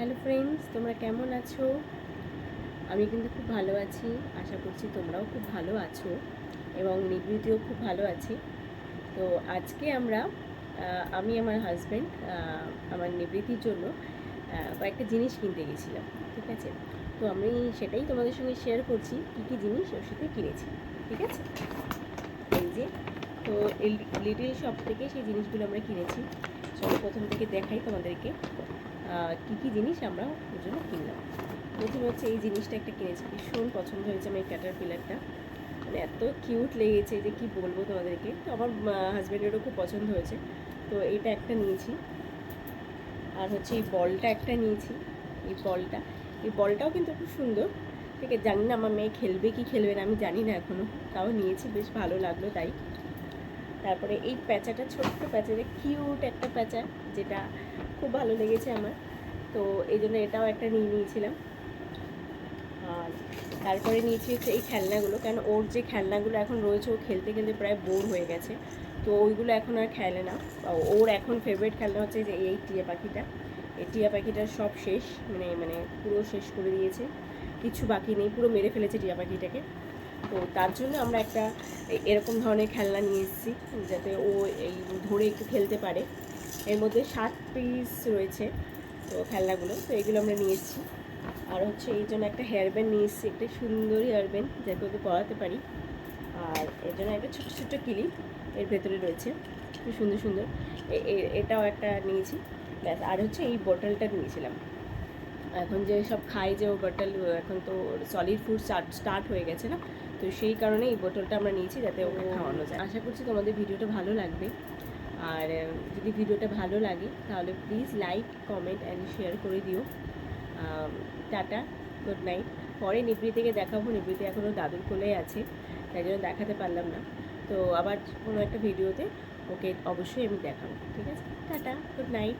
Hello friends তোমরা কেমন আছো? আমি কিন্তু খুব ভালো আছি, আশা করছি তোমরাও খুব ভালো আছো এবং নিবৃত্তিও খুব ভালো আছি। তো আজকে আমরা আমি আমার হাজব্যান্ড আমার নিবৃত্তির জন্য কয়েকটা জিনিস কিনতে গেছিলাম, ঠিক আছে? তো আমি সেটাই তোমাদের সঙ্গে শেয়ার করছি, কী কী জিনিস ওর সাথে কিনেছি, ঠিক আছে? এই যে, তো লিটিল শপ থেকে সেই জিনিসগুলো আমরা কিনেছি। চলো প্রথম থেকে দেখাই তোমাদেরকে। কী কী জিনিস আমরা ওর জন্য কিনলাম। প্রথমে হচ্ছে এই জিনিসটা একটা কিনেছি, ভীষণ পছন্দ হয়েছে আমার এই ক্যাটার পিলারটা মানে এত কিউট লেগেছে যে কি বলব তোমাদেরকে। তো আমার হাজব্যান্ডেরও খুব পছন্দ হয়েছে। তো এটা একটা নিয়েছি। আর হচ্ছে এই বলটা একটা নিয়েছি, এই বলটা। এই বলটাও কিন্তু খুব সুন্দর। ঠিক আছে, জানি না আমার মেয়ে খেলবে কি খেলবে না, আমি জানি না এখনও তাও নিয়েছি, বেশ ভালো লাগল তাই। তারপরে এই প্যাঁচাটা, ছোট্ট প্যাঁচাটা কিউট একটা প্যাঁচা, যেটা খুব ভালো লেগেছে আমার। তো এই জন্য এটাও একটা নিয়ে নিয়েছিলাম। আর তারপরে নিয়েছি হচ্ছে এই খেলনাগুলো কেন ওর যে খেলনাগুলো এখন রয়েছে, ও খেলতে খেলতে প্রায় বোর হয়ে গেছে। তো ওইগুলো এখন আর খেলে না। ওর এখন ফেভারিট খেলনা হচ্ছে যে এই টিয়া পাখিটা। এই টিয়া পাখিটার সব শেষ মানে মানে পুরো শেষ করে দিয়েছে। কিছু বাকি নেই, পুরো মেরে ফেলেছে টিয়া পাখিটাকে। তো তার জন্য আমরা একটা এরকম ধরনের খেলনা নিয়ে এসেছি, যাতে ও এই ধরে একটু খেলতে পারে। এর মধ্যে সাত পিস রয়েছে তো খেলনাগুলো তো এগুলো আমরা নিয়ে এসেছি আর হচ্ছে এই জন্য একটা হেয়ার ব্যান্ড নিয়ে এসেছি একটা সুন্দর হেয়ার ব্যান্ড যাতে ওকে পরাতে পারি। আর এর জন্য একটা ছোটো ছোটো ক্লিপ এর ভেতরে রয়েছে খুব সুন্দর সুন্দর। এটাও একটা নিয়েছি। ব্যাস আর হচ্ছে এই বোতলটা নিয়েছিলাম। এখন যে সব খাই যে ও বোতল এখন তো সলিড ফুড স্টার্ট হয়ে গেছে না? তো সেই কারণে এই বোতলটা আমরা নিয়েছি যাতে ওকে খাওয়ানো যায়। আশা করছি তোমাদের ভিডিওটা ভালো লাগবে। আর যদি ভিডিওটা ভালো লাগে, তাহলে please like comment and share করে দিও। টাটা গুড নাইট পরে নিবৃত্তিকে দেখাবো নিবৃতি এখনও দাদুর কোলেই আছে, তাই জন্য দেখাতে পারলাম না। তো আবার কোনো একটা ভিডিওতে ওকে অবশ্যই আমি দেখাবো, ঠিক আছে? Tata good night